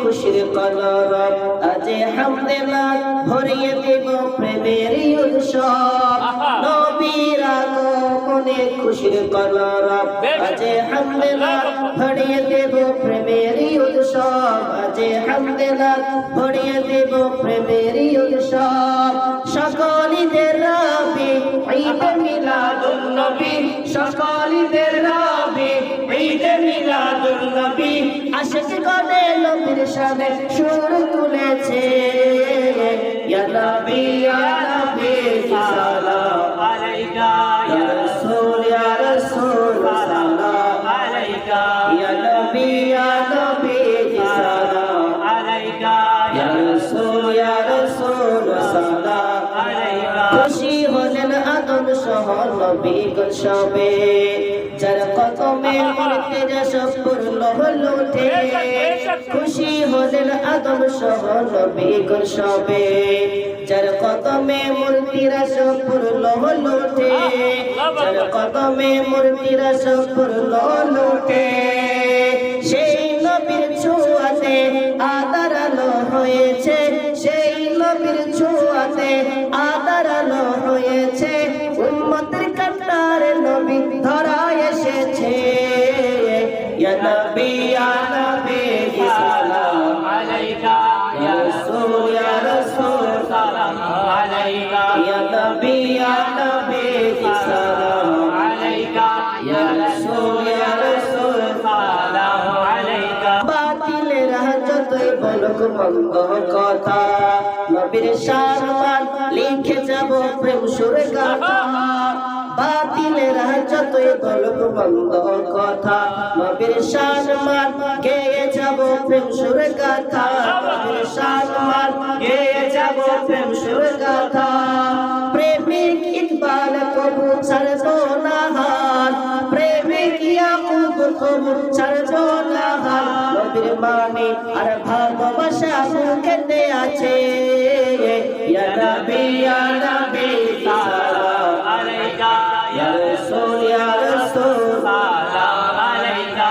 খুশির কলর আজে হামদেলা ভরিয়ে দেব প্রেমের উৎসব। নবীর আগমনে খুশির কলর আজে হামদেলা ভরিয়ে দেব প্রেমের উৎসব। আজে ভরিয়ে দেব প্রেমের উৎসব। সকলিদের রবি ঈদ মিলাদুন নবী। সকলিদের রবি ঈদ মিলাদুন নবী। শানে সুর তুলেছে। খুশি হলেন আদম সহ নবী সবে। যার কদমে মূর্তির সব পূর্ণ হল খুশি হলেন আদম সহ নবী সবে। যার কদমে মূর্তির সব পূর্ণ উঠে যার কদমে মূর্তির সব পূর্ণ উঠে সেই নবীর ছোঁয়াতে আদারালো হয়েছে, সেই নবীর ছোঁয়াতে আদারালো হয়েছে, উম্মতের কান্নার নবী ধরা এসেছে। ইয়া নবী, ইয়া নবী ইয়া নবী সালাম আলাইকা, ইয়া রাসূল ইয়া রাসূল, সালাম আলাইকা। বাতিলের যতই বলুক মন্দ কথা। নবীর সম্মান লিখে যাব প্রেম সুরে গাথা। বাতিলের যতই বলুক মন্দ কথা। নবীর সম্মান গেয়ে যাব প্রেম সুরে কবুল ছাড়ব না। নবীর মানে আর ভালোবাসা মুখেতে আছে। ইয়া নবী ইয়া নবী সালাম আলাইকা, ইয়া রাসূল ইয়া